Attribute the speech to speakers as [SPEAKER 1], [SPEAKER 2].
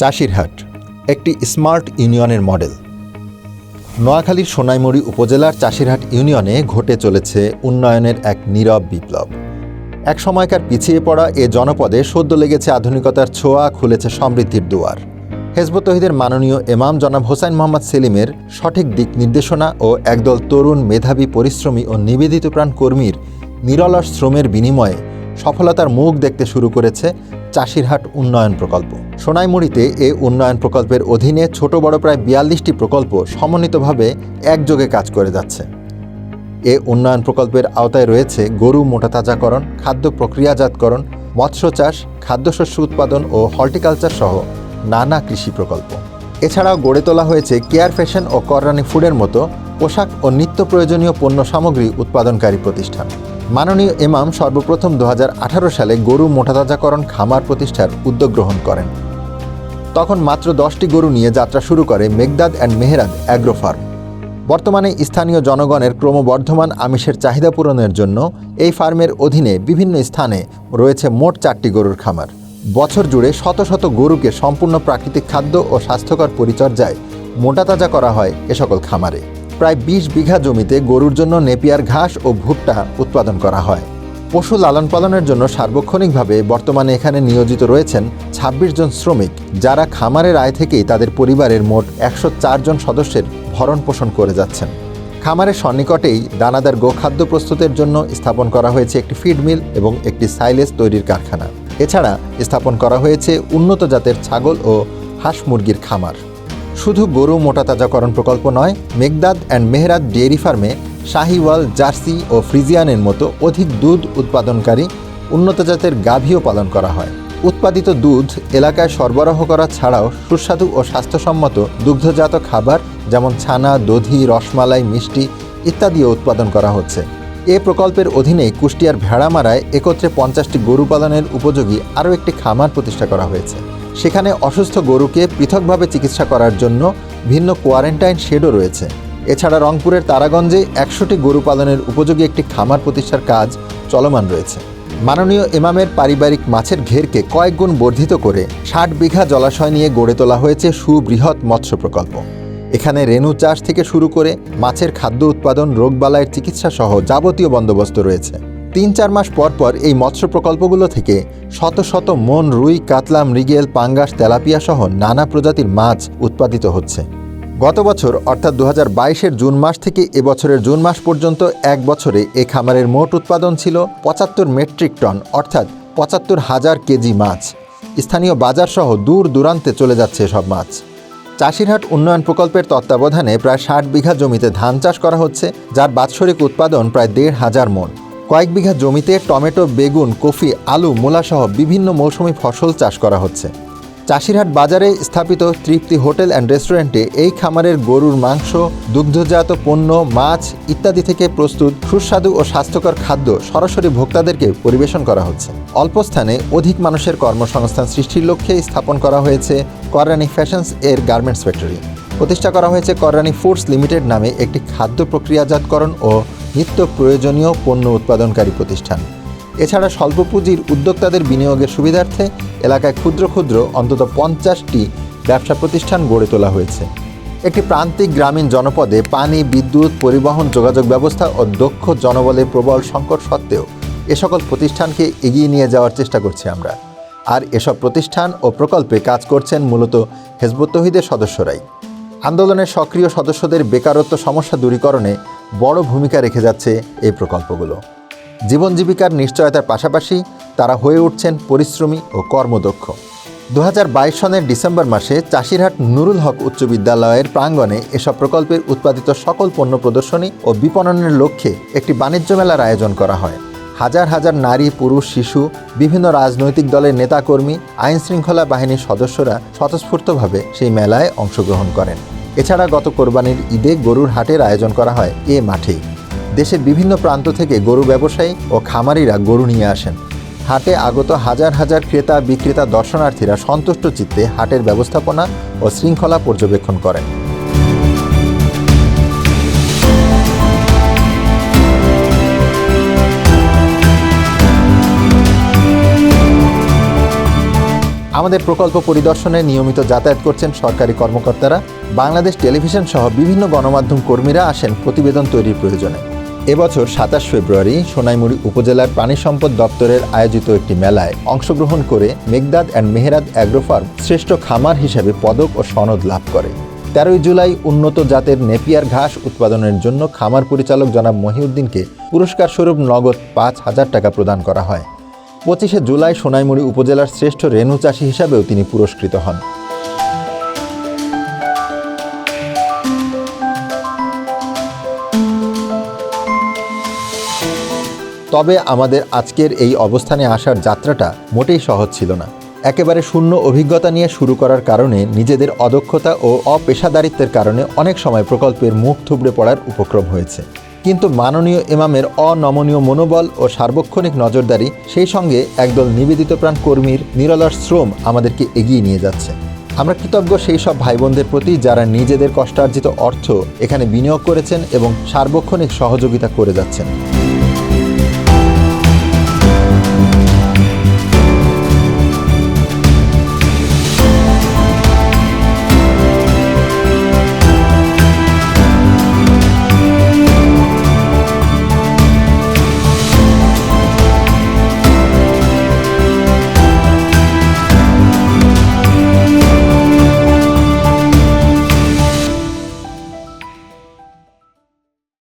[SPEAKER 1] চাষিরহাট, একটি স্মার্ট ইউনিয়নের মডেল। নোয়াখালীর সোনাইমুড়ি উপজেলার চাষিরহাট ইউনিয়নে ঘটে চলেছে উন্নয়নের এক নীরব বিপ্লব। এক সময়কার পিছিয়ে পড়া এ জনপদে সদ্য লেগেছে আধুনিকতার ছোঁয়া, খুলেছে সমৃদ্ধির দুয়ার। হেজবত তহিদের মাননীয় এমাম জনাব হোসাইন মোহাম্মদ সেলিমের সঠিক দিক নির্দেশনা ও একদল তরুণ মেধাবী পরিশ্রমী ও নিবেদিত প্রাণ কর্মীর নিরলস শ্রমের বিনিময়ে সফলতার মুখ দেখতে শুরু করেছে চাষিরহাট উন্নয়ন প্রকল্প। সোনাইমুড়িতে এ উন্নয়ন প্রকল্পের অধীনে ছোট বড় প্রায় বিয়াল্লিশটি প্রকল্প সমন্বিতভাবে একযোগে কাজ করে যাচ্ছে। এ উন্নয়ন প্রকল্পের আওতায় রয়েছে গরু মোটা মোটাতাজাকরণ খাদ্য প্রক্রিয়াজাতকরণ, মৎস্য চাষ, খাদ্যশস্য উৎপাদন ও হর্টিকালচার সহ নানা কৃষি প্রকল্প। এছাড়াও গড়ে তোলা হয়েছে কেয়ার ফ্যাশন ও কররানি ফুডের মতো পোশাক ও নিত্য প্রয়োজনীয় পণ্য সামগ্রী উৎপাদনকারী প্রতিষ্ঠান। মাননীয় এমাম সর্বপ্রথম দু হাজার আঠারো সালে গরু মোটাতাজাকরণ খামার প্রতিষ্ঠার উদ্যোগ গ্রহণ করেন। তখন মাত্র দশটি গরু নিয়ে যাত্রা শুরু করে Meghdad and Mehrad agro farm. বর্তমানে স্থানীয় জনগণের ক্রমবর্ধমান আমিষের চাহিদা পূরণের জন্য এই ফার্মের অধীনে বিভিন্ন স্থানে রয়েছে মোট চারটি গরুর খামার। বছর জুড়ে শত শত গরুকে সম্পূর্ণ প্রাকৃতিক খাদ্য ও স্বাস্থ্যকর পরিচর্যায় মোটাতাজা করা হয় এ সকল খামারে। প্রায় বিশ বিঘা জমিতে গরুর জন্য নেপিয়ার ঘাস ও ভুট্টা উৎপাদন করা হয়। পশু লালন পালনের জন্য সার্বক্ষণিকভাবে বর্তমানে এখানে নিয়োজিত রয়েছেন ২৬ জন শ্রমিক, যারা খামারের আয় থেকেই তাদের পরিবারের মোট একশো জন সদস্যের ভরণ পোষণ করে যাচ্ছেন। খামারের সন্নিকটেই দানাদার গোখাদ্য প্রস্তুতের জন্য স্থাপন করা হয়েছে একটি ফিড মিল এবং একটি সাইলেজ তৈরির কারখানা। এছাড়া স্থাপন করা হয়েছে উন্নত জাতের ছাগল ও হাঁস মুরগির খামার। শুধু গরু মোটাতাজাকরণ প্রকল্প নয়, মেঘদাদ অ্যান্ড মেহরাদ ডেয়ারি ফার্মে শাহিওয়াল, জার্সি ও ফ্রিজিয়ানের মতো অধিক দুধ উৎপাদনকারী উন্নত জাতের গাভীও পালন করা হয়। উৎপাদিত দুধ এলাকায় সরবরাহ করা ছাড়াও সুস্বাদু ও স্বাস্থ্যসম্মত দুগ্ধজাত খাবার যেমন ছানা, দধি, রসমালাই, মিষ্টি ইত্যাদিও উৎপাদন করা হচ্ছে। এ প্রকল্পের অধীনে কুষ্টিয়ার ভেড়ামারায় একত্রে পঞ্চাশটি গরু পালনের উপযোগী আরও একটি খামার প্রতিষ্ঠা করা হয়েছে। সেখানে অসুস্থ গরুকে পৃথকভাবে চিকিৎসা করার জন্য ভিন্ন কোয়ারেন্টাইন শেডও রয়েছে। এছাড়া রংপুরের তারাগঞ্জে একশোটি গরু পালনের উপযোগী একটি খামার প্রতিষ্ঠার কাজ চলমান রয়েছে। মাননীয় ইমামের পারিবারিক মাছের ঘেরকে কয়েক গুণ বর্ধিত করে ষাট বিঘা জলাশয় নিয়ে গড়ে তোলা হয়েছে সুবৃহৎ মৎস্য প্রকল্প। এখানে রেণু চাষ থেকে শুরু করে মাছের খাদ্য উৎপাদন, রোগবালাইয়ের চিকিৎসা সহ যাবতীয় বন্দোবস্ত রয়েছে। তিন চার মাস পর পর এই মৎস্য প্রকল্পগুলো থেকে শত শত মন রুই, কাতলা, মৃগেল, পাঙ্গাস, তেলাপিয়া সহ নানা প্রজাতির মাছ উৎপাদিত হচ্ছে। গত বছর, অর্থাৎ দু হাজার জুন মাস থেকে এবছরের জুন মাস পর্যন্ত এক বছরে এ খামারের মোট উৎপাদন ছিল পঁচাত্তর মেট্রিক টন, অর্থাৎ পঁচাত্তর হাজার কেজি মাছ। স্থানীয় বাজারসহ দূর দূরান্তে চলে যাচ্ছে সব মাছ। চাষিরহাট উন্নয়ন প্রকল্পের তত্ত্বাবধানে প্রায় ষাট বিঘা জমিতে ধান চাষ করা হচ্ছে, যার বাৎসরিক উৎপাদন প্রায় দেড় হাজার মন। কয়েক বিঘা জমিতে টমেটো, বেগুন, কফি, আলু মূলাসহ বিভিন্ন মৌসুমি ফসল চাষ করা হচ্ছে। চাষিরহাট বাজারে স্থাপিত তৃপ্তি হোটেল অ্যান্ড রেস্টুরেন্টে এই খামারের গরুর মাংস, দুগ্ধজাত পণ্য, মাছ ইত্যাদি থেকে প্রস্তুত সুস্বাদু ও স্বাস্থ্যকর খাদ্য সরাসরি ভোক্তাদেরকে পরিবেশন করা হচ্ছে। অল্প স্থানে অধিক মানুষের কর্মসংস্থান সৃষ্টির লক্ষ্যে স্থাপন করা হয়েছে কররানি ফ্যাশনস এর গার্মেন্টস ফ্যাক্টরি। প্রতিষ্ঠা করা হয়েছে কররানি ফুডস লিমিটেড নামে একটি খাদ্য প্রক্রিয়াজাতকরণ ও নিত্য প্রয়োজনীয় পণ্য উৎপাদনকারী প্রতিষ্ঠান। এছাড়া স্বল্প পুঁজির উদ্যোক্তাদের বিনিয়োগের সুবিধার্থে এলাকায় ক্ষুদ্র ক্ষুদ্র, অন্তত পঞ্চাশটি ব্যবসা প্রতিষ্ঠান গড়ে তোলা হয়েছে। একটি প্রান্তিক গ্রামীণ জনপদে পানি, বিদ্যুৎ, পরিবহন, যোগাযোগ ব্যবস্থা ও দক্ষ জনবলের প্রবল সংকট সত্ত্বেও এ সকল প্রতিষ্ঠানকে এগিয়ে নিয়ে যাওয়ার চেষ্টা করছি আমরা। আর এসব প্রতিষ্ঠান ও প্রকল্পে কাজ করছেন মূলত হেজবুত তহিদের সদস্যরাই। আন্দোলনের সক্রিয় সদস্যদের বেকারত্ব সমস্যা দূরীকরণে বড় ভূমিকা রেখে যাচ্ছে এই প্রকল্পগুলো। জীবন জীবিকার নিশ্চয়তার পাশাপাশি তারা হয়ে উঠছেন পরিশ্রমী ও কর্মদক্ষ। দু হাজার বাইশ সনের ডিসেম্বর মাসে চাষিরহাট নুরুল হক উচ্চ বিদ্যালয়ের প্রাঙ্গণে এসব প্রকল্পের উৎপাদিত সকল পণ্য প্রদর্শনী ও বিপণনের লক্ষ্যে একটি বাণিজ্য মেলার আয়োজন করা হয়। হাজার হাজার নারী, পুরুষ, শিশু, বিভিন্ন রাজনৈতিক দলের নেতাকর্মী, আইনশৃঙ্খলা বাহিনীর সদস্যরা স্বতঃস্ফূর্তভাবে সেই মেলায় অংশগ্রহণ করেন। এছাড়া গত কোরবানির ঈদে গরুর হাটের আয়োজন করা হয় এ মাঠে। দেশের বিভিন্ন প্রান্ত থেকে গরু ব্যবসায়ী ও খামারিরা গরু নিয়ে আসেন। হাটে আগত হাজার হাজার ক্রেতা, বিক্রেতা, দর্শনার্থীরা সন্তুষ্ট চিত্তে হাটের ব্যবস্থাপনা ও শৃঙ্খলা পর্যবেক্ষণ করেন। আমাদের প্রকল্প পরিদর্শনে নিয়মিত যাতায়াত করছেন সরকারি কর্মকর্তারা। বাংলাদেশ টেলিভিশন সহ বিভিন্ন গণমাধ্যম কর্মীরা আসেন প্রতিবেদন তৈরির প্রয়োজনে। এবছর সাতাশ ফেব্রুয়ারি সোনাইমুড়ি উপজেলার প্রাণী সম্পদ দপ্তরের আয়োজিত একটি মেলায় অংশগ্রহণ করে মেঘদাদ অ্যান্ড মেহেরাদ অ্যাগ্রোফার্ম শ্রেষ্ঠ খামার হিসেবে পদক ও সনদ লাভ করে। তেরোই জুলাই উন্নত জাতের নেপিয়ার ঘাস উৎপাদনের জন্য খামার পরিচালক জনাব মহিউদ্দিনকে পুরস্কার স্বরূপ নগদ পাঁচ হাজার টাকা প্রদান করা হয়। পঁচিশে জুলাই সোনাইমুড়ি উপজেলার শ্রেষ্ঠ রেণু চাষী হিসাবেও তিনি পুরস্কৃত হন। তবে আমাদের আজকের এই অবস্থানে আসার যাত্রাটা মোটেই সহজ ছিল না। একেবারে শূন্য অভিজ্ঞতা নিয়ে শুরু করার কারণে নিজেদের অদক্ষতা ও অপেশাদারিত্বের কারণে অনেক সময় প্রকল্পের মুখ থুবড়ে পড়ার উপক্রম হয়েছে। কিন্তু মাননীয় ইমামের অনমনীয় মনোবল ও সার্বক্ষণিক নজরদারি সেই সঙ্গে একদল নিবেদিত প্রাণ কর্মীর নিরলস শ্রম আমাদেরকে এগিয়ে নিয়ে যাচ্ছে। আমরা কৃতজ্ঞ সেই সব ভাই বোনদের প্রতি যারা নিজেদের কষ্টার্জিত অর্থ এখানে বিনিয়োগ করেছেন এবং সার্বক্ষণিক সহযোগিতা করে যাচ্ছেন।